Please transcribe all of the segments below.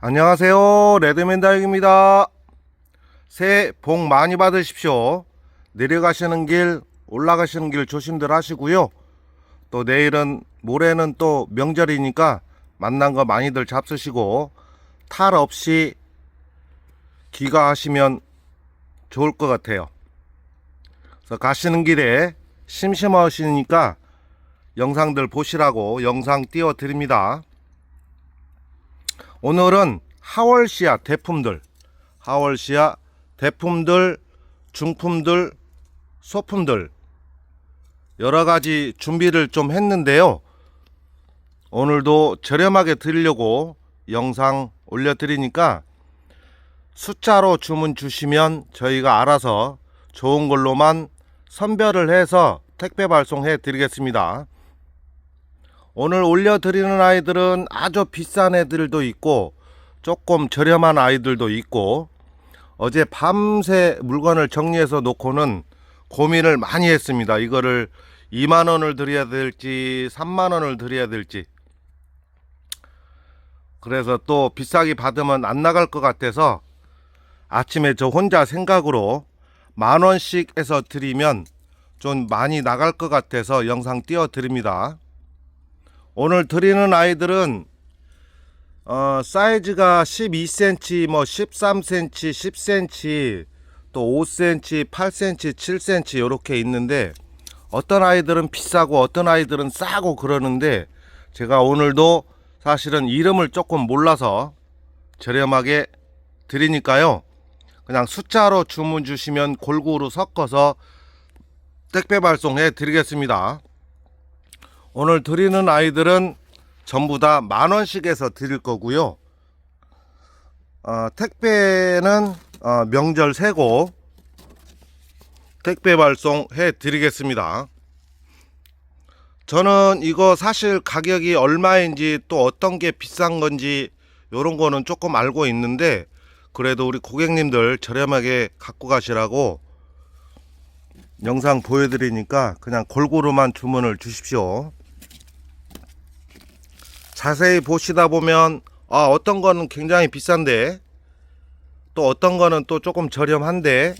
안녕하세요. 레드맨 다육입니다. 새해 복 많이 받으십시오. 내려가시는 길, 올라가시는 길 조심들 하시고요. 또 내일은, 모레는 또 명절이니까 만난 거 많이들 잡수시고 탈 없이 귀가하시면 좋을 것 같아요. 그래서 가시는 길에 심심하시니까 영상들 보시라고 영상 띄워 드립니다. 오늘은 하월시아 대품들, 하월시아 대품들, 중품들, 소품들 여러 가지 준비를 좀 했는데요. 오늘도 저렴하게 드리려고 영상 올려드리니까 숫자로 주문 주시면 저희가 알아서 좋은 걸로만 선별을 해서 택배 발송해 드리겠습니다. 오늘 올려드리는 아이들은 아주 비싼 애들도 있고 조금 저렴한 아이들도 있고 어제 밤새 물건을 정리해서 놓고는 고민을 많이 했습니다. 이거를 2만 원을 드려야 될지 3만 원을 드려야 될지 그래서 또 비싸게 받으면 안 나갈 것 같아서 아침에 저 혼자 생각으로 만 원씩 해서 드리면 좀 많이 나갈 것 같아서 영상 띄워 드립니다. 오늘 드리는 아이들은 어, 사이즈가 12cm, 뭐 13cm, 10cm, 또 5cm, 8cm, 7cm 이렇게 있는데 어떤 아이들은 비싸고 어떤 아이들은 싸고 그러는데 제가 오늘도 사실은 이름을 조금 몰라서 저렴하게 드리니까요. 그냥 숫자로 주문 주시면 골고루 섞어서 택배 발송해 드리겠습니다. 오늘 드리는 아이들은 전부 다 만 원씩 해서 드릴 거고요. 어, 택배는 어, 명절 세고 택배 발송해 드리겠습니다. 저는 이거 사실 가격이 얼마인지 또 어떤 게 비싼 건지 요런 거는 조금 알고 있는데 그래도 우리 고객님들 저렴하게 갖고 가시라고 영상 보여드리니까 그냥 골고루만 주문을 주십시오. 자세히 보시다 보면 아 어떤 거는 굉장히 비싼데 또 어떤 거는 또 조금 저렴한데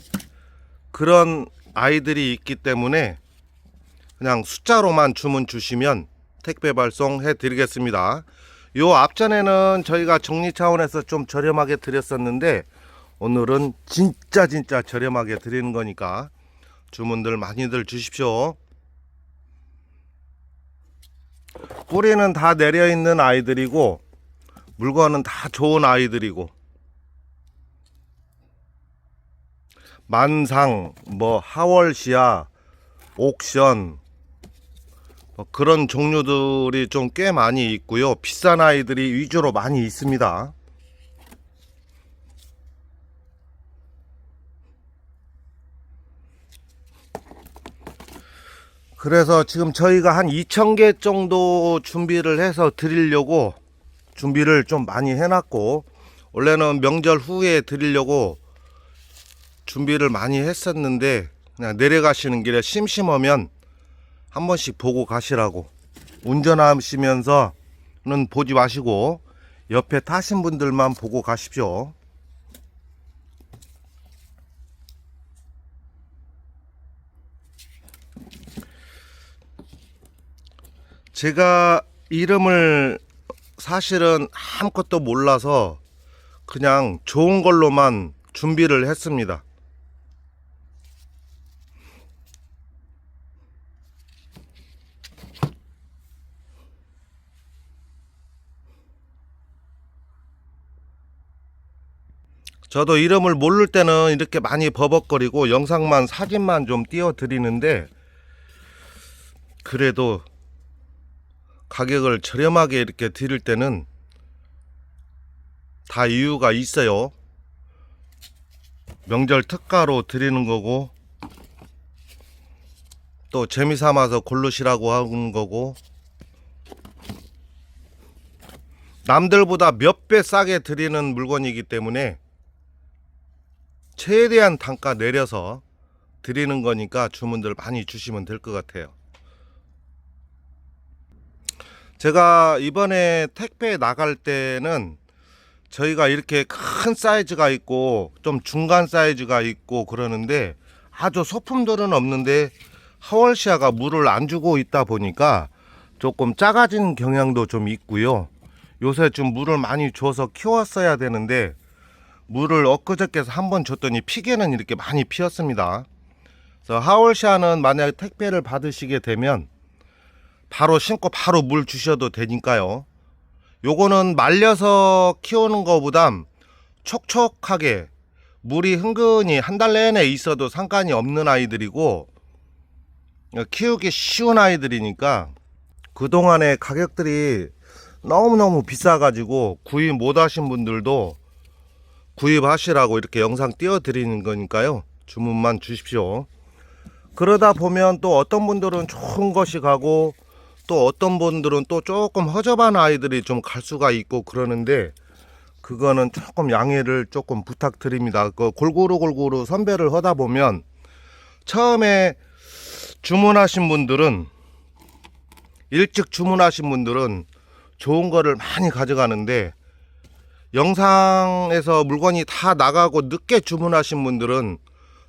그런 아이들이 있기 때문에 그냥 숫자로만 주문 주시면 택배 발송 해 드리겠습니다. 요 앞전에는 저희가 정리 차원에서 좀 저렴하게 드렸었는데 오늘은 진짜 진짜 저렴하게 드리는 거니까 주문들 많이들 주십시오. 뿌리는 다 내려 있는 아이들이고 물건은 다 좋은 아이들이고 만상 뭐 하월시아 옥션 뭐 그런 종류들이 좀 꽤 많이 있고요. 비싼 아이들이 위주로 많이 있습니다 그래서 지금 저희가 한 2,000개 정도 준비를 해서 드리려고 준비를 좀 많이 해놨고 원래는 명절 후에 드리려고 준비를 많이 했었는데 그냥 내려가시는 길에 심심하면 한 번씩 보고 가시라고 운전하시면서는 보지 마시고 옆에 타신 분들만 보고 가십시오. 제가 이름을 사실은 아무것도 몰라서 그냥 좋은 걸로만 준비를 했습니다. 저도 이름을 모를 때는 이렇게 많이 버벅거리고 영상만 사진만 좀 띄워 드리는데 그래도 가격을 저렴하게 이렇게 드릴 때는 다 이유가 있어요. 명절 특가로 드리는 거고 또 재미 삼아서 고르시라고 하는 거고 남들보다 몇 배 싸게 드리는 물건이기 때문에 최대한 단가 내려서 드리는 거니까 주문들 많이 주시면 될 것 같아요. 제가 이번에 택배 나갈 때는 저희가 이렇게 큰 사이즈가 있고 좀 중간 사이즈가 있고 그러는데 아주 소품들은 없는데 하월시아가 물을 안 주고 있다 보니까 조금 작아진 경향도 좀 있고요. 요새 좀 물을 많이 줘서 키웠어야 되는데 물을 엊그저께서 한번 줬더니 피개는 이렇게 많이 피었습니다. 그래서 하월시아는 만약에 택배를 받으시게 되면 바로 심고 바로 물 주셔도 되니까요. 요거는 말려서 키우는 것보단 촉촉하게 물이 흥건히 한 달 내내 있어도 상관이 없는 아이들이고 키우기 쉬운 아이들이니까 그동안에 가격들이 너무너무 비싸가지고 구입 못 하신 분들도 구입하시라고 이렇게 영상 띄워드리는 거니까요. 주문만 주십시오. 그러다 보면 또 어떤 분들은 좋은 것이 가고 또 어떤 분들은 또 조금 허접한 아이들이 좀 갈 수가 있고 그러는데 그거는 조금 양해를 조금 부탁드립니다. 그 골고루 골고루 선별을 하다 보면 처음에 주문하신 분들은 일찍 주문하신 분들은 좋은 거를 많이 가져가는데 영상에서 물건이 다 나가고 늦게 주문하신 분들은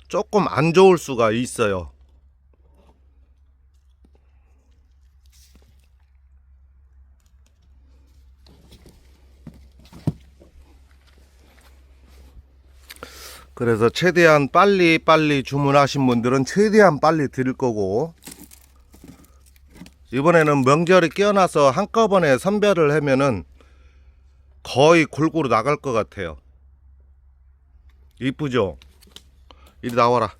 조금 안 좋을 수가 있어요. 그래서 최대한 빨리 빨리 주문하신 분들은 최대한 빨리 드릴 거고 이번에는 명절이 끼어나서 한꺼번에 선별을 하면은 거의 골고루 나갈 것 같아요. 이쁘죠? 이리 나와라.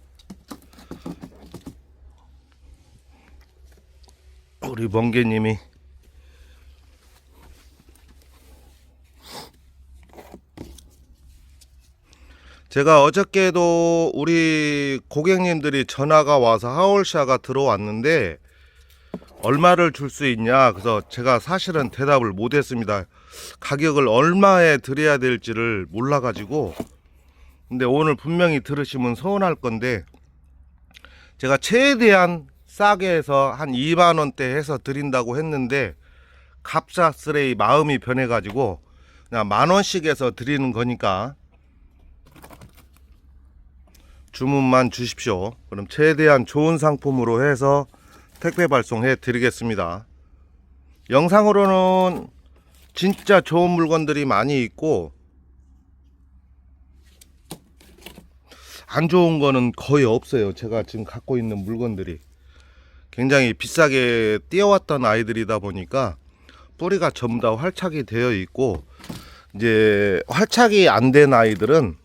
우리 멍게님이 제가 어저께도 우리 고객님들이 전화가 와서 하울샤가 들어왔는데 얼마를 줄 수 있냐 그래서 제가 사실은 대답을 못했습니다. 가격을 얼마에 드려야 될지를 몰라 가지고. 근데 오늘 분명히 들으시면 서운할 건데 제가 최대한 싸게 해서 한 2만 원대 해서 드린다고 했는데 갑작스레 마음이 변해 가지고 그냥 만 원씩 해서 드리는 거니까 주문만 주십시오. 그럼 최대한 좋은 상품으로 해서 택배 발송해 드리겠습니다. 영상으로는 진짜 좋은 물건들이 많이 있고 안 좋은 거는 거의 없어요. 제가 지금 갖고 있는 물건들이 굉장히 비싸게 띄어왔던 아이들이다 보니까 뿌리가 전부 다 활착이 되어 있고 이제 활착이 안 된 아이들은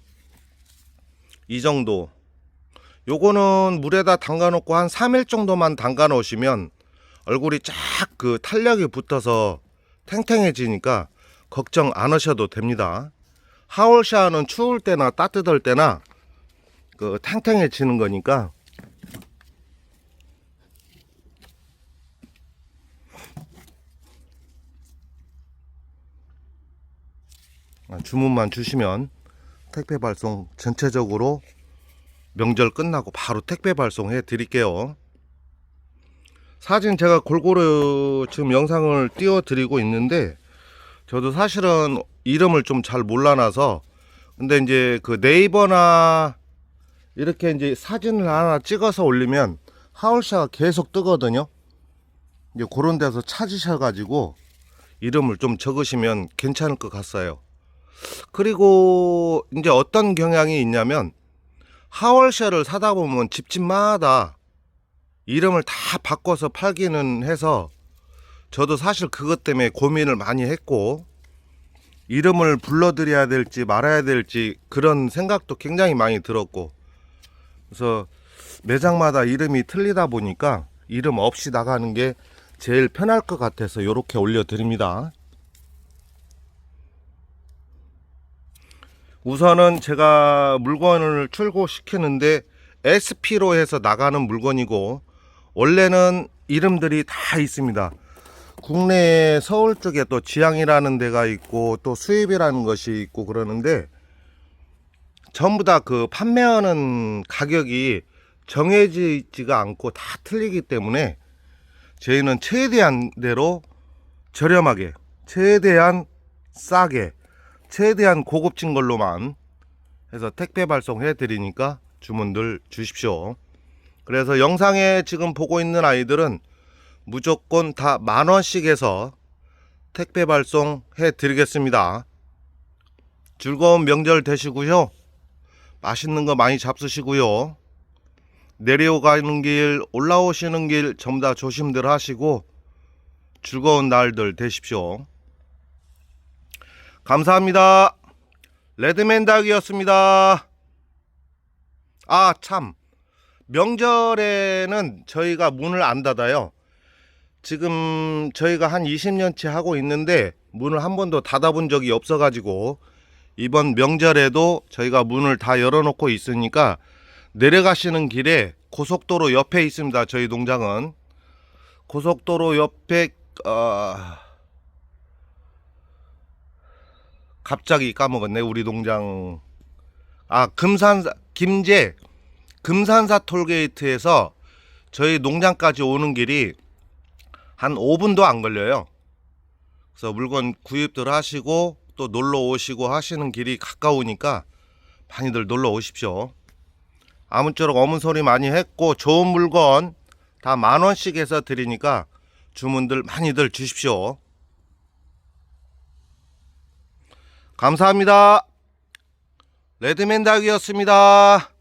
이 정도 요거는 물에다 담가 놓고 한 3일 정도만 담가 놓으시면 얼굴이 쫙 그 탄력이 붙어서 탱탱해지니까 걱정 안 하셔도 됩니다. 하월샤는 추울 때나 따뜻할 때나 그 탱탱해지는 거니까 아, 주문만 주시면 택배 발송 전체적으로 명절 끝나고 바로 택배 발송해 드릴게요. 사진 제가 골고루 지금 영상을 띄워 드리고 있는데 저도 사실은 이름을 좀 잘 몰라놔서 근데 이제 그 네이버나 이렇게 이제 사진을 하나 찍어서 올리면 하울샤가 계속 뜨거든요. 이제 그런 데서 찾으셔가지고 이름을 좀 적으시면 괜찮을 것 같아요. 그리고 이제 어떤 경향이 있냐면 하월샤를 사다 보면 집집마다 이름을 다 바꿔서 팔기는 해서 저도 사실 그것 때문에 고민을 많이 했고 이름을 불러드려야 될지 말아야 될지 그런 생각도 굉장히 많이 들었고 그래서 매장마다 이름이 틀리다 보니까 이름 없이 나가는 게 제일 편할 것 같아서 이렇게 올려드립니다. 우선은 제가 물건을 출고시키는데 SP로 해서 나가는 물건이고 원래는 이름들이 다 있습니다. 국내에 서울 쪽에 또 지향이라는 데가 있고 또 수입이라는 것이 있고 그러는데 전부 다 그 판매하는 가격이 정해지지가 않고 다 틀리기 때문에 저희는 최대한 대로 저렴하게 최대한 싸게 최대한 고급진 걸로만 해서 택배 발송해 드리니까 주문들 주십시오. 그래서 영상에 지금 보고 있는 아이들은 무조건 다 만 원씩 해서 택배 발송 해 드리겠습니다. 즐거운 명절 되시고요. 맛있는 거 많이 잡수시고요. 내려가는 길, 올라오시는 길 전부 다 조심들 하시고 즐거운 날들 되십시오. 감사합니다. 레드맨 닭이었습니다. 아, 참. 명절에는 저희가 문을 안 닫아요. 지금 저희가 한 20년째 하고 있는데 문을 한 번도 닫아본 적이 없어가지고 이번 명절에도 저희가 문을 다 열어놓고 있으니까 내려가시는 길에 고속도로 옆에 있습니다. 저희 농장은 고속도로 옆에 어... 갑자기 까먹었네 우리 농장 아 금산사 김제 금산사 톨게이트에서 저희 농장까지 오는 길이 한 5분도 안 걸려요. 그래서 물건 구입들 하시고 또 놀러 오시고 하시는 길이 가까우니까 많이들 놀러 오십시오. 아무쪼록 어문 소리 많이 했고 좋은 물건 다 만 원씩 해서 드리니까 주문들 많이들 주십시오. 감사합니다. 레드맨 닭이었습니다.